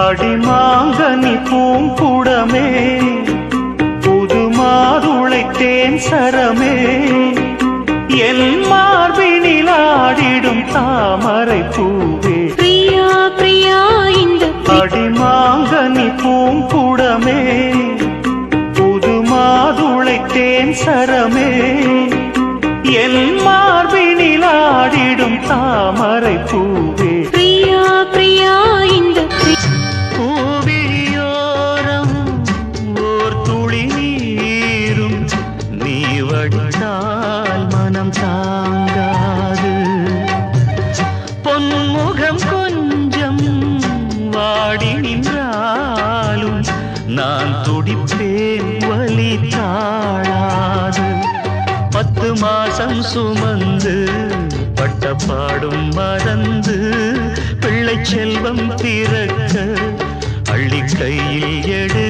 அடிமாங்கனி பூங்குடமே புது மாதுளை தேன் சரமே. என் மார்பினில் ஆடிடும் தாமரை பூவே. பிரியா பிரியா இந்த அடிமாங்கனி பூங்குடமே புது மாதுளை தேன் சரமே. என் மார்பினில் ஆடிடும் தாமரை பூவே. நீ மனம் தாங்காது. பொன்முகம் கொஞ்சம் வாடி நின்றாலும் நான் துடிப்பேன் வலி தாழாது. பத்து மாசம் சுமந்து பட்ட பாடும் மறந்து பிள்ளை செல்வம் பிறக்க அள்ளி கையில் எடு